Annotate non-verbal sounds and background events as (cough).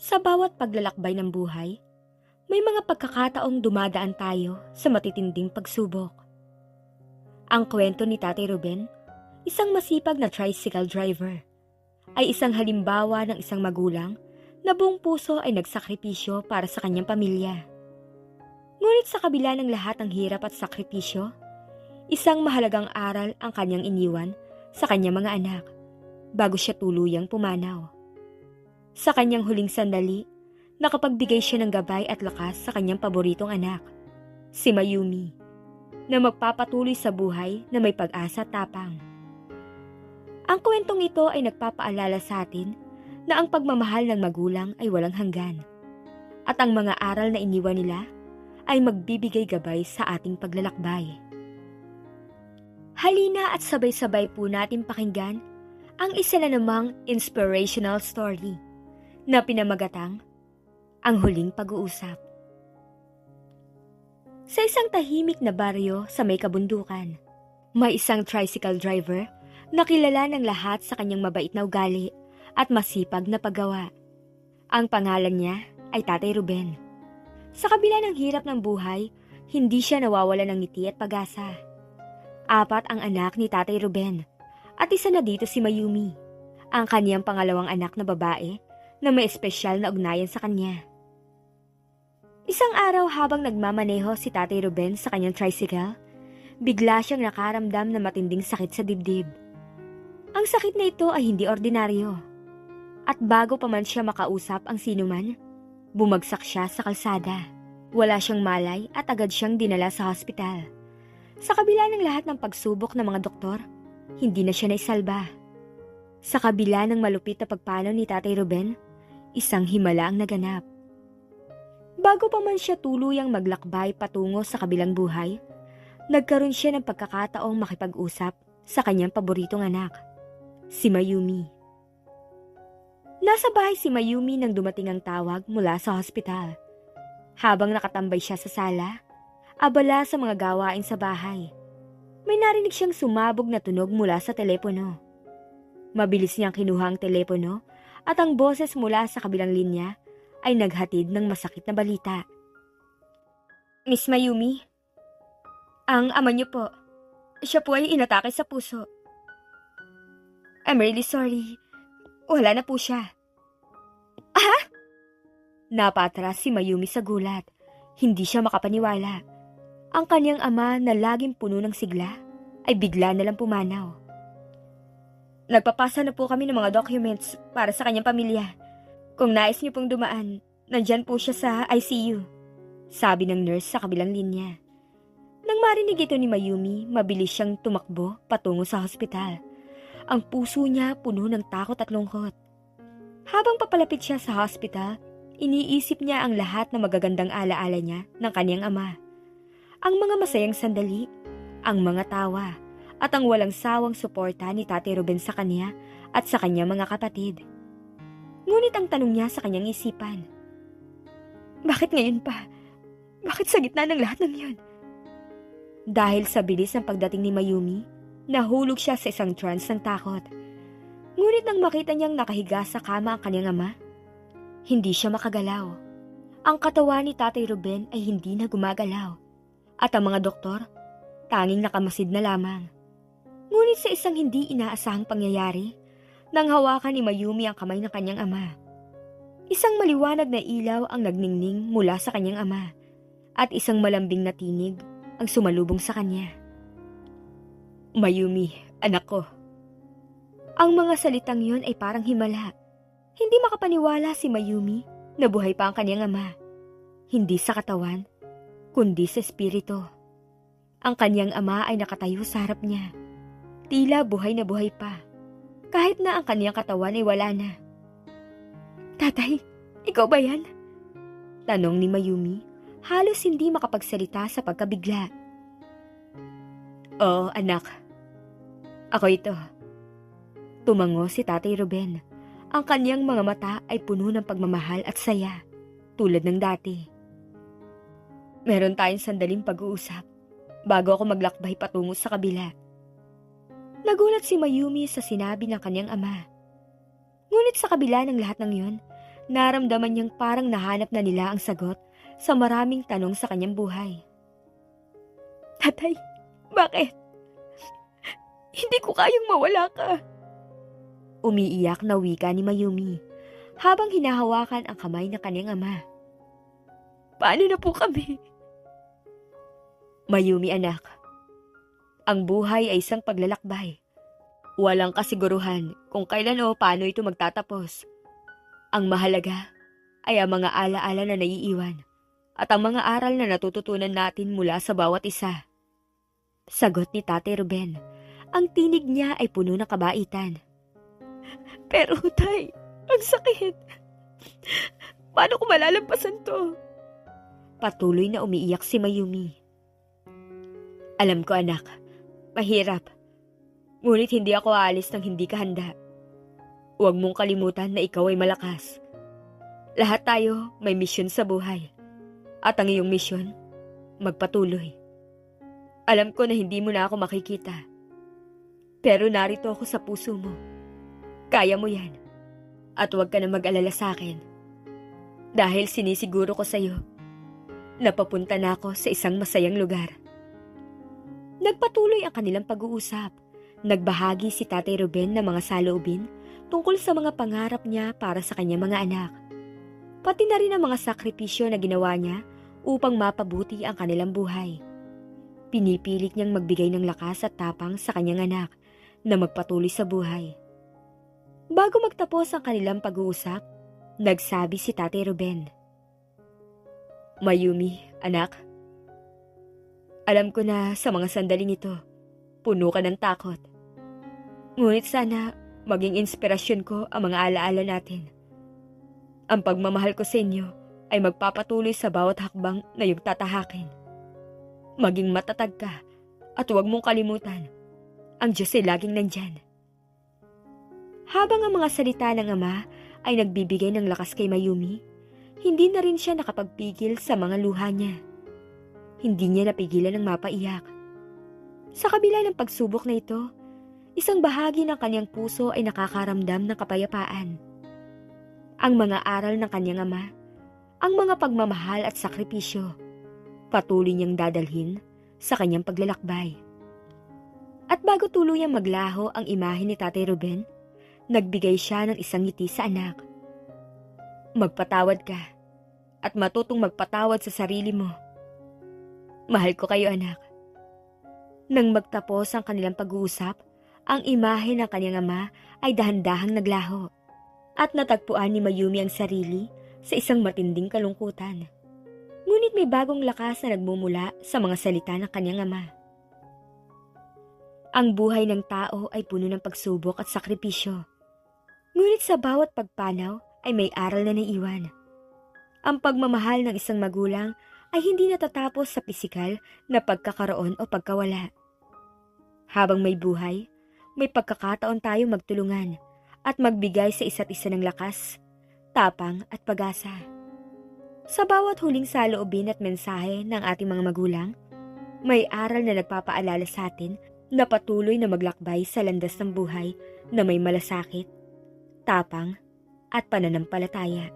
Sa bawat paglalakbay ng buhay, may mga pagkakataong dumadaan tayo sa matitinding pagsubok. Ang kwento ni Tatay Ruben, isang masipag na tricycle driver, ay isang halimbawa ng isang magulang na buong puso ay nagsakripisyo para sa kanyang pamilya. Ngunit sa kabila ng lahat ng hirap at sakripisyo, isang mahalagang aral ang kanyang iniwan sa kanyang mga anak bago siya tuluyang pumanaw. Sa kanyang huling sandali, nakapagbigay siya ng gabay at lakas sa kanyang paboritong anak, si Mayumi, na magpapatuloy sa buhay na may pag-asa tapang. Ang kwentong ito ay nagpapaalala sa atin na ang pagmamahal ng magulang ay walang hanggan at ang mga aral na iniwan nila ay magbibigay gabay sa ating paglalakbay. Halina at sabay-sabay po natin pakinggan ang isa na namang inspirational story na pinamagatang Ang Huling Pag-uusap. Sa isang tahimik na baryo sa may kabundukan, may isang tricycle driver na kilala ng lahat sa kanyang mabait na ugali at masipag na paggawa. Ang pangalan niya ay Tatay Ruben. Sa kabila ng hirap ng buhay, hindi siya nawawala ng ngiti at pag-asa. Apat ang anak ni Tatay Ruben at isa na dito si Mayumi, ang kaniyang pangalawang anak na babae na may espesyal na ugnayan sa kanya. Isang araw habang nagmamaneho si Tatay Ruben sa kanyang tricycle, bigla siyang nakaramdam na matinding sakit sa dibdib. Ang sakit na ito ay hindi ordinaryo. At bago pa man siya makausap ang sinuman, bumagsak siya sa kalsada. Wala siyang malay at agad siyang dinala sa hospital. Sa kabila ng lahat ng pagsubok ng mga doktor, hindi na siya naisalba. Sa kabila ng malupit na pagpanaw ni Tatay Ruben, isang himala ang naganap. Bago pa man siya tuluyang maglakbay patungo sa kabilang buhay, nagkaroon siya ng pagkakataong makipag-usap sa kanyang paboritong anak, si Mayumi. Nasa bahay si Mayumi nang dumating ang tawag mula sa hospital. Habang nakatambay siya sa sala, abala sa mga gawain sa bahay. May narinig siyang sumabog na tunog mula sa telepono. Mabilis niyang kinuha ang telepono at ang boses mula sa kabilang linya ay naghatid ng masakit na balita. Miss Mayumi, ang ama niyo po, siya po ay inatake sa puso. I'm really sorry. Wala na po siya. Ah? Napatras si Mayumi sa gulat. Hindi siya makapaniwala. Ang kanyang ama na laging puno ng sigla ay bigla na lang pumanaw. Nagpapasa na po kami ng mga documents para sa kanyang pamilya. Kung nais niyo pong dumaan, nandyan po siya sa ICU. Sabi ng nurse sa kabilang linya. Nang marinig ito ni Mayumi, mabilis siyang tumakbo patungo sa hospital. Ang puso niya puno ng takot at lungkot. Habang papalapit siya sa hospital, iniisip niya ang lahat ng magagandang alaala niya ng kanyang ama. Ang mga masayang sandali, ang mga tawa, at ang walang sawang suporta ni Tate Ruben sa kanya at sa kanyang mga kapatid. Ngunit ang tanong niya sa kanyang isipan, Bakit ngayon pa? Bakit sa gitna ng lahat ng yun? Dahil sa bilis ng pagdating ni Mayumi, nahulog siya sa isang trance ng takot. Ngunit nang makita niyang nakahiga sa kama ang kanyang ama, hindi siya makagalaw. Ang katawan ni Tatay Ruben ay hindi na gumagalaw. At ang mga doktor, tanging nakamasid na lamang. Ngunit sa isang hindi inaasahang pangyayari, nang hawakan ni Mayumi ang kamay ng kanyang ama. Isang maliwanag na ilaw ang nagningning mula sa kanyang ama at isang malambing na tinig ang sumalubong sa kanya. Mayumi, anak ko. Ang mga salitang yon ay parang himala. Hindi makapaniwala si Mayumi na buhay pa ang kanyang ama. Hindi sa katawan, kundi sa espiritu. Ang kanyang ama ay nakatayo sa harap niya. Tila buhay na buhay pa. Kahit na ang kanyang katawan ay wala na. Tatay, ikaw ba yan? Tanong ni Mayumi, halos hindi makapagsalita sa pagkabigla. Oo, anak. Ako ito. Tumango si Tatay Ruben. Ang kanyang mga mata ay puno ng pagmamahal at saya, tulad ng dati. Meron tayong sandaling pag-uusap bago ako maglakbay patungo sa kabila. Nagulat si Mayumi sa sinabi ng kanyang ama. Ngunit sa kabila ng lahat ng yon, naramdaman niyang parang nahanap na nila ang sagot sa maraming tanong sa kanyang buhay. Tatay, bakit? Hindi ko kayang mawala ka. Umiiyak na wika ni Mayumi habang hinahawakan ang kamay ng kanyang ama. Paano na po kami? Mayumi anak, ang buhay ay isang paglalakbay. Walang kasiguruhan kung kailan o paano ito magtatapos. Ang mahalaga ay ang mga alaala na naiiwan at ang mga aral na natututunan natin mula sa bawat isa. Sagot ni Tate Ruben. Ang tinig niya ay puno ng kabaitan. (laughs) Pero tay, ang sakit. (laughs) Paano ko malalampasan to? Patuloy na umiiyak si Mayumi. Alam ko anak, mahirap. Ngunit hindi ako aalis nang hindi ka handa. Huwag mong kalimutan na ikaw ay malakas. Lahat tayo may misyon sa buhay. At ang iyong misyon, magpatuloy. Alam ko na hindi mo na ako makikita. Pero narito ako sa puso mo. Kaya mo yan. At huwag ka na mag-alala sa akin. Dahil sinisiguro ko sa'yo, napapunta na ako sa isang masayang lugar. Nagpatuloy ang kanilang pag-uusap. Nagbahagi si Tatay Ruben ng mga saloobin tungkol sa mga pangarap niya para sa kanyang mga anak. Pati na rin ang mga sakripisyo na ginawa niya upang mapabuti ang kanilang buhay. Pinipilit niyang magbigay ng lakas at tapang sa kanyang anak na magpatuloy sa buhay. Bago magtapos ang kanilang pag-uusap, nagsabi si Tatay Ruben. Mayumi, anak. Alam ko na sa mga sandaling ito, puno ka ng takot. Ngunit sana maging inspirasyon ko ang mga alaala natin. Ang pagmamahal ko sa inyo ay magpapatuloy sa bawat hakbang na iyong tatahakin. Maging matatag ka at huwag mong kalimutan, ang Diyos ay laging nandyan. Habang ang mga salita ng ama ay nagbibigay ng lakas kay Mayumi, hindi na rin siya nakapagpigil sa mga luha niya. Hindi niya napigilan ng mapaiyak. Sa kabila ng pagsubok na ito, isang bahagi ng kanyang puso ay nakakaramdam ng kapayapaan. Ang mga aral ng kanyang ama, ang mga pagmamahal at sakripisyo, patuloy niyang dadalhin sa kanyang paglalakbay. At bago tuluyang maglaho ang imahe ni Tatay Ruben, nagbigay siya ng isang ngiti sa anak. Magpatawad ka at matutong magpatawad sa sarili mo. Mahal ko kayo anak. Nang magtapos ang kanilang pag-uusap, ang imahe ng kanyang ama ay dahan-dahang naglaho at natagpuan ni Mayumi ang sarili sa isang matinding kalungkutan. Ngunit may bagong lakas na nagmumula sa mga salita ng kanyang ama. Ang buhay ng tao ay puno ng pagsubok at sakripisyo. Ngunit sa bawat pagpanaw ay may aral na naiwan. Ang pagmamahal ng isang magulang ay hindi natatapos sa pisikal na pagkakaroon o pagkawala. Habang may buhay, may pagkakataon tayo magtulungan at magbigay sa isa't isa ng lakas, tapang at pag-asa. Sa bawat huling saloobin at mensahe ng ating mga magulang, may aral na nagpapaalala sa atin na patuloy na maglakbay sa landas ng buhay na may malasakit, tapang at pananampalataya.